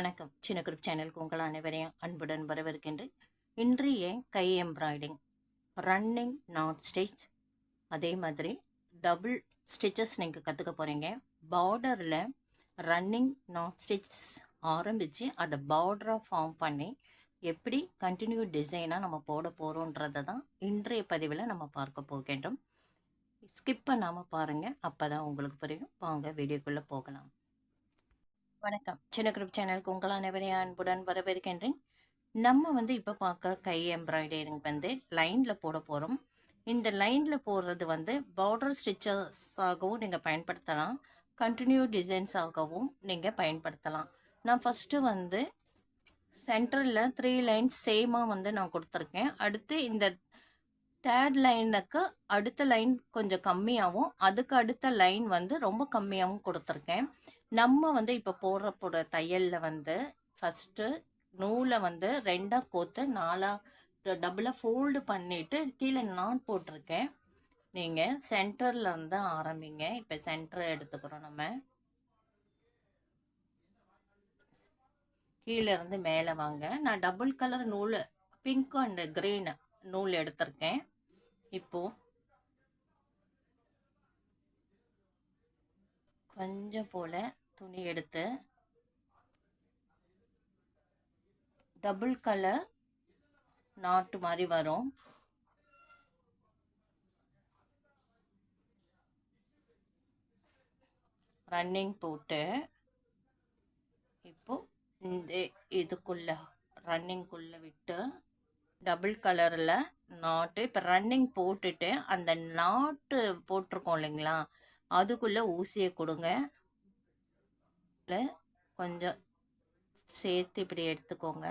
வணக்கம். சின்ன குரூப் சேனலுக்கு உங்கள் அனைவரையும் அன்புடன் வரவேற்கின்றேன். இன்றைய கை எம்ப்ராய்டிங் ரன்னிங் நாட் ஸ்டிச் அதே மாதிரி டபுள் ஸ்டிச்சஸ் நீங்கள் கற்றுக்க போகிறீங்க பார்டரில் ரன்னிங் நாட் ஸ்டிச் ஆரம்பித்து அதை பார்டராக ஃபார்ம் பண்ணி எப்படி கண்டினியூ டிசைனாக நம்ம போட போகிறோன்றதை தான் இன்றைய பதிவில் நம்ம பார்க்க போகின்றோம். ஸ்கிப் பண்ணாமல் பாருங்கள் அப்போ தான் உங்களுக்கு புரியும். வாங்க வீடியோக்குள்ளே போகலாம். வணக்கம். சின்ன குரூப் சேனலுக்கு உங்கள் அனைவரையும் அன்புடன் வரவேற்கின்றேன். நம்ம வந்து இப்போ பார்க்க கை எம்ப்ராய்டரிங் வந்து லைனில் போட போகிறோம் இந்த லைனில் போடுறது வந்து பார்டர் ஸ்டிச்சஸாகவும் நீங்கள் பயன்படுத்தலாம். கண்டினியூ டிசைன்ஸாகவும் நீங்கள் பயன்படுத்தலாம். நான் ஃபஸ்ட்டு வந்து சென்டரில் த்ரீ லைன்ஸ் சேமாக வந்து நான் கொடுத்துருக்கேன். அடுத்து இந்த தேர்ட் லைனுக்கு அடுத்த லைன் கொஞ்சம் கம்மியாகவும் அதுக்கு அடுத்த லைன் வந்து ரொம்ப கம்மியாகவும் கொடுத்துருக்கேன். நம்ம வந்து இப்போ போடுற போடுற தையலில் வந்து ஃபஸ்ட்டு நூலை வந்து ரெண்டாக கோத்து நாலாக டபுளாக ஃபோல்டு பண்ணிவிட்டு கீழே நான் போட்டிருக்கேன். நீங்கள் சென்டரில் இருந்து ஆரம்பிங்க. இப்போ சென்டர் எடுத்துக்கிறோம் நம்ம. கீழே இருந்து மேலே வாங்க. நான் டபுள் கலர் நூல் பிங்க் அண்ட் க்ரீன் நூல் எடுத்திருக்கேன். இப்போது கொஞ்சம் போல் துணி எடுத்து டபுள் கலர் நாட்டு மாதிரி வரும். ரன்னிங் போட்டு இப்போ இந்த இதுக்குள்ள ரன்னிங்குள்ளே விட்டு டபுள் கலரில் நாட்டு இப்போ ரன்னிங் போட்டுட்டு அந்த நாட்டு போட்டிருக்கோம் இல்லைங்களா அதுக்குள்ளே ஊசியை கொடுங்க. கொஞ்சம் சேர்த்து இப்படி எடுத்துக்கோங்க.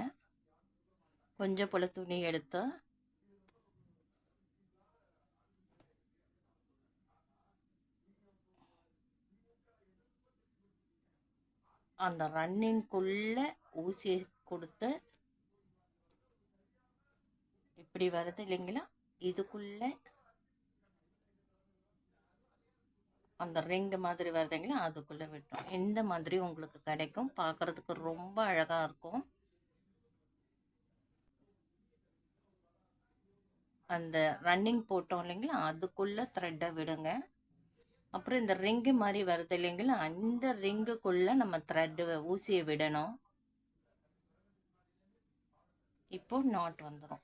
கொஞ்சம் போல் துணி எடுத்து அந்த ரன்னிங்குள்ளே ஊசி கொடுத்து இப்படி வருது இல்லைங்களா? இதுக்குள்ளே அந்த ரிங்கு மாதிரி வருதுங்களா அதுக்குள்ளே விட்டோம். இந்த மாதிரி உங்களுக்கு கிடைக்கும்? பார்க்குறதுக்கு ரொம்ப அழகாக இருக்கும். அந்த ரன்னிங் போட்டோம் இல்லைங்களா? அதுக்குள்ளே த்ரெட்டை விடுங்க. அப்புறம் இந்த ரிங்கு மாதிரி வருது இல்லைங்களா? அந்த ரிங்குக்குள்ளே நம்ம த்ரெட்டு ஊசியை விடணும். இப்போ நாட் வந்துடும்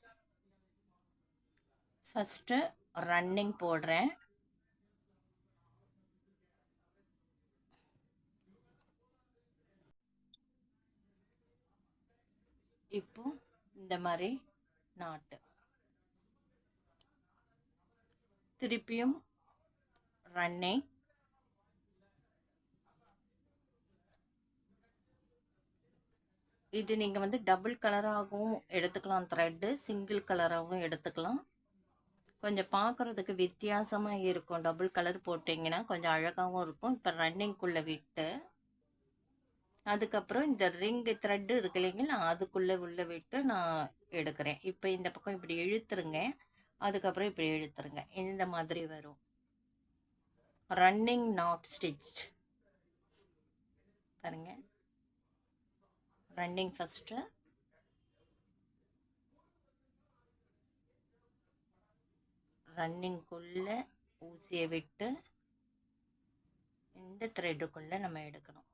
ஃபஸ்ட்டு ரன்னிங் போடுறேன். இப்போ இந்த மாதிரி நாட்டு. திருப்பியும் ரன்னிங் இது நீங்கள் வந்து டபுள் கலராகவும் எடுத்துக்கலாம் த்ரெட்டு சிங்கிள் கலராகவும் எடுத்துக்கலாம். கொஞ்சம் பார்க்குறதுக்கு வித்தியாசமாக இருக்கும். டபுள் கலர் போட்டிங்கன்னா கொஞ்சம் அழகாகவும் இருக்கும். இப்போ ரன்னிங்குள்ளே விட்டு அதுக்கப்புறம் இந்த ரிங்கு த்ரெட்டு இருக்கு இல்லைங்களா அதுக்குள்ளே உள்ள விட்டு நான் எடுக்கிறேன். இப்போ இந்த பக்கம் இப்படி இழுத்துருங்க அதுக்கப்புறம் இப்படி இழுத்துருங்க. இந்த மாதிரி வரும். ரன்னிங் நாட் ஸ்டிச் பாருங்க. ரன்னிங் ஃபஸ்ட்டு ரன்னிங்குள்ளே ஊசியை விட்டு இந்த த்ரெட்டுக்குள்ளே நம்ம எடுக்கணும்.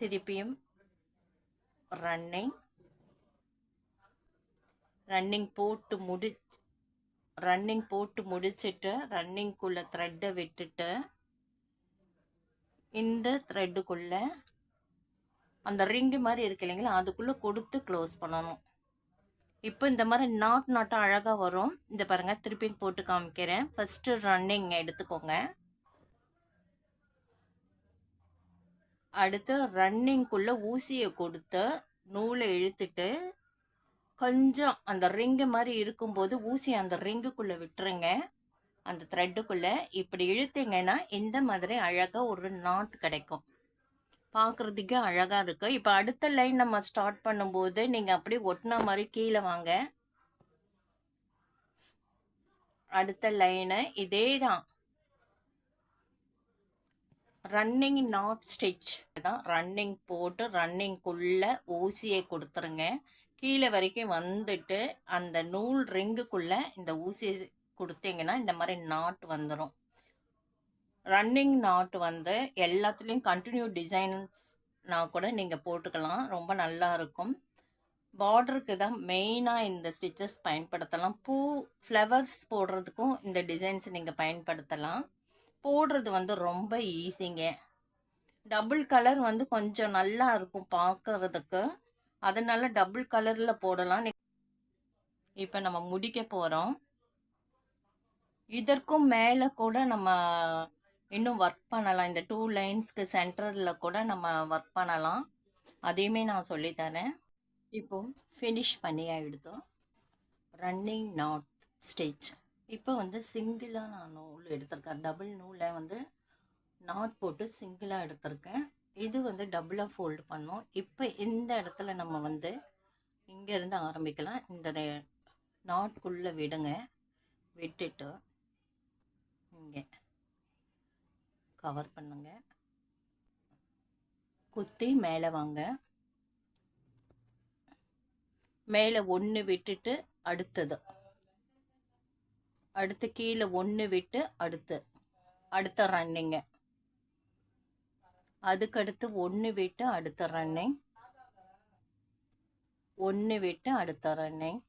திருப்பியும் ரன்னிங் ரன்னிங் போட்டு முடி ரன்னிங் போட்டு முடிச்சுட்டு ரன்னிங்குள்ளே த்ரெட்டை விட்டுட்டு இந்த த்ரெட்டுக்குள்ளே அந்த ரிங்கு மாதிரி இருக்கு இல்லைங்களா அதுக்குள்ளே கொடுத்து க்ளோஸ் பண்ணணும். இப்போ இந்த மாதிரி நாட் நாட்டாக அழகாக வரும். இந்த பாருங்கள் திருப்பி போட்டு காமிக்கிறேன். ஃபஸ்ட்டு ரன்னிங் எடுத்துக்கோங்க. அடுத்து ரன்னிங்குள்ளே ஊசியை கொடுத்து நூலை இழுத்துட்டு கொஞ்சம் அந்த ரிங்கு மாதிரி இருக்கும்போது ஊசி அந்த ரிங்குக்குள்ளே விட்டுருங்க. அந்த த்ரெட்டுக்குள்ளே இப்படி இழுத்தீங்கன்னா இந்த மாதிரி அழகாக ஒரு நாட் கிடைக்கும். பார்க்குறதுக்கே அழகாக இருக்குது இப்போ அடுத்த லைன் நம்ம ஸ்டார்ட் பண்ணும்போது நீங்கள் அப்படியே ஒட்டின மாதிரி கீழே வாங்க. அடுத்த லைனு இதே தான் ரன்னிங் நாட் ஸ்டிச் தான் ரன்னிங் போட்டு ரன்னிங்குள்ளே ஊசியை கொடுத்துருங்க. கீழே வரைக்கும் வந்துட்டு அந்த நூல் ரிங்குக்குள்ளே இந்த ஊசியை கொடுத்தீங்கன்னா இந்த மாதிரி நாட் வந்துடும் ரன்னிங் நாட் வந்து எல்லாத்துலேயும் கண்டினியூ டிசைன்ஸ்னா கூட நீங்கள் போட்டுக்கலாம். ரொம்ப நல்லா இருக்கும். பார்டருக்கு தான் மெயினாக இந்த ஸ்டிச்சஸ் பயன்படுத்தலாம். பூ ஃப்ளவர்ஸ் போடுறதுக்கும் இந்த டிசைன்ஸ் நீங்கள் பயன்படுத்தலாம். போடுறது வந்து ரொம்ப ஈஸிங்க. டபுள் கலர் வந்து கொஞ்சம் நல்லா இருக்கும் பார்க்கறதுக்கு அதனால டபுள் கலரில் போடலாம் இப்போ நம்ம முடிக்க போகிறோம் இதற்கும் மேலே கூட நம்ம இன்னும் ஒர்க் பண்ணலாம். இந்த டூ லைன்ஸ்க்கு சென்டரில் கூட நம்ம ஒர்க் பண்ணலாம். அதையுமே நான் சொல்லித்தரேன் இப்போ ஃபினிஷ் பண்ணி எடுத்தோம். ரன்னிங் நாட் ஸ்டிச் இப்போ வந்து சிங்கிளாக நான் நூல் எடுத்திருக்கேன். டபுள் நூலை வந்து நாட் போட்டு சிங்கிளாக எடுத்திருக்கேன். இது வந்து டபுளாக ஃபோல்டு பண்ணோம். இப்போ இந்த இடத்துல நம்ம வந்து இங்கேருந்து ஆரம்பிக்கலாம். இந்த நாட்குள்ளே விடுங்க. விட்டுட்டு இங்கே கவர் பண்ணுங்க. குத்தி மேலே வாங்க. மேலே ஒன்று விட்டுட்டு அடுத்தது. அடுத்து கீழே ஒன்று விட்டு அடுத்து அடுத்த ரன்னிங்க அதுக்கடுத்து ஒன்று விட்டு அடுத்த ரன்னிங் ஒன்று விட்டு அடுத்த ரன்னிங்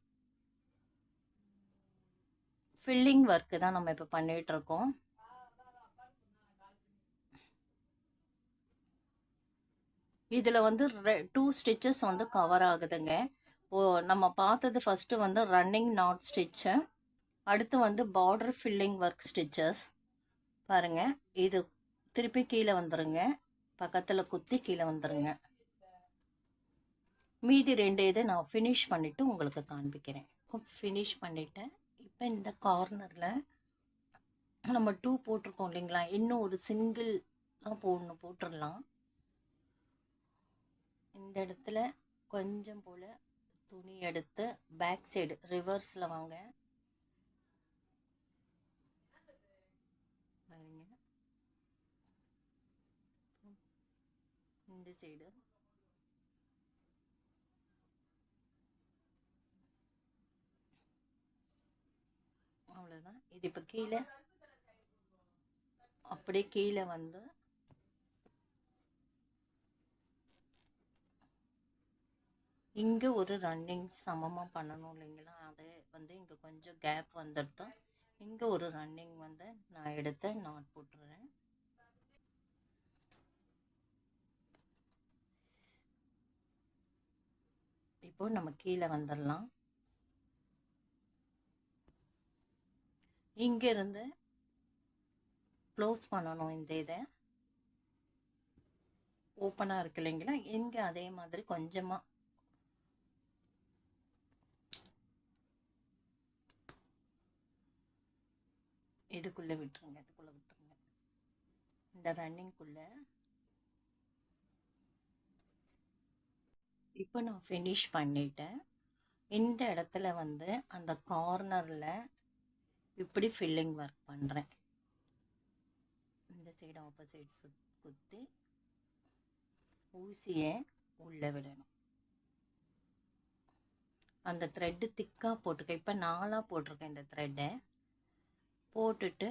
ஃபில்லிங் ஒர்க்கு தான் நம்ம இப்போ பண்ணிகிட்ருக்கோம் இதில் வந்து டூ ஸ்டிச்சஸ் வந்து கவர் ஆகுதுங்க. ஓ நம்ம பார்த்தது ஃபஸ்ட்டு வந்து ரன்னிங் நாட் ஸ்டிச்சு அடுத்து வந்து பார்டர் ஃபில்லிங் ஒர்க் ஸ்டிச்சஸ் பாருங்கள் இது திருப்பி கீழே வந்துடுங்க பக்கத்தில் குத்தி கீழே வந்துடுங்க மீதி ரெண்டு இதை நான் ஃபினிஷ் பண்ணிவிட்டு உங்களுக்கு காண்பிக்கிறேன். ஃபினிஷ் பண்ணிவிட்டேன் இப்போ இந்த கார்னரில் நம்ம டூ போட்டிருக்கோம் இல்லைங்களா? இன்னும் ஒரு சிங்கிள் தான் போடணும் போட்டுடலாம். இந்த இடத்துல கொஞ்சம் போல் துணி எடுத்து பேக் சைடு ரிவர்ஸில் வாங்க பாருங்க இந்த சைடு அவ்வளோதான் இது இப்போ கீழே. அப்படியே கீழே வந்து. இங்கே ஒரு ரன்னிங் சமமாக பண்ணணும் இல்லைங்களா? அது வந்து இங்கே கொஞ்சம் கேப் வந்துடுது. இங்கே ஒரு ரன்னிங் வந்து நான் எடுத்து நாட் போட்டுறேன். இப்போது நம்ம கீழே வந்துடலாம். இங்கேருந்து க்ளோஸ் பண்ணணும் இந்த இதை. ஓப்பனாக இருக்கு இல்லைங்களா? இங்கே அதே மாதிரி கொஞ்சமாக இதுக்குள்ளே விட்டுருங்க இதுக்குள்ளே விட்டுருங்க. இந்த ரன்னிங்குள்ளே இப்போ நான் ஃபினிஷ் பண்ணிட்டேன். இந்த இடத்துல வந்து அந்த கார்னரில் இப்படி ஃபில்லிங் ஒர்க் பண்ணுறேன் இந்த சைடு ஆப்போசிட் சுத் குத்தி ஊசியை உள்ளே விடணும். அந்த த்ரெட்டு திக்காக போட்டிருக்கேன். இப்போ நாலாக போட்டிருக்கேன் இந்த த்ரெட்டை போட்டுட்டு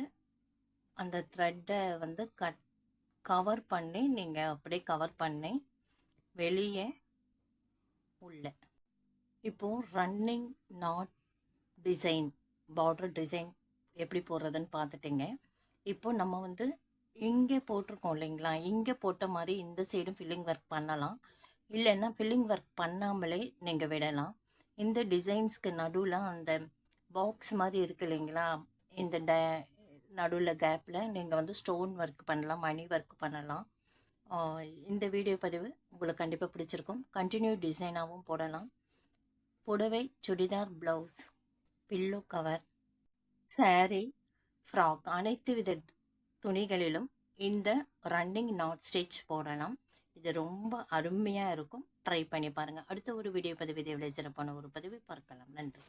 அந்த த்ரெட்டை வந்து கட் கவர் பண்ணி நீங்கள் அப்படியே கவர் பண்ணி வெளியே உள்ள இப்போது running knot design border design எப்படி போடுறதுன்னு பார்த்துட்டிங்க. இப்போ நம்ம வந்து இங்கே போட்டிருக்கோம் இல்லைங்களா? இங்கே போட்ட மாதிரி இந்த சைடும் ஃபில்லிங் ஒர்க் பண்ணலாம். இல்லைன்னா ஃபில்லிங் ஒர்க் பண்ணாமலே நீங்கள் விடலாம். இந்த டிசைன்ஸ்க்கு நடுவில் அந்த பாக்ஸ் மாதிரி இருக்கு இல்லைங்களா? இந்த ட நடுவில் கேப்பில் நீங்கள் வந்து ஸ்டோன் ஒர்க் பண்ணலாம் மணி ஒர்க் பண்ணலாம். இந்த வீடியோ பதிவு உங்களுக்கு கண்டிப்பாக பிடிச்சிருக்கும். கண்டினியூ டிசைனாகவும் போடலாம். புடவை churidar blouse pillow cover sari frock அனைத்து வித துணிகளிலும் இந்த ரன்னிங் நாட் ஸ்டிச் போடலாம். இது ரொம்ப அருமையாக இருக்கும். ட்ரை பண்ணி பாருங்கள் அடுத்த ஒரு வீடியோ பதிவு இதை விட சிறப்பான ஒரு பதிவை பார்க்கலாம். நன்றி.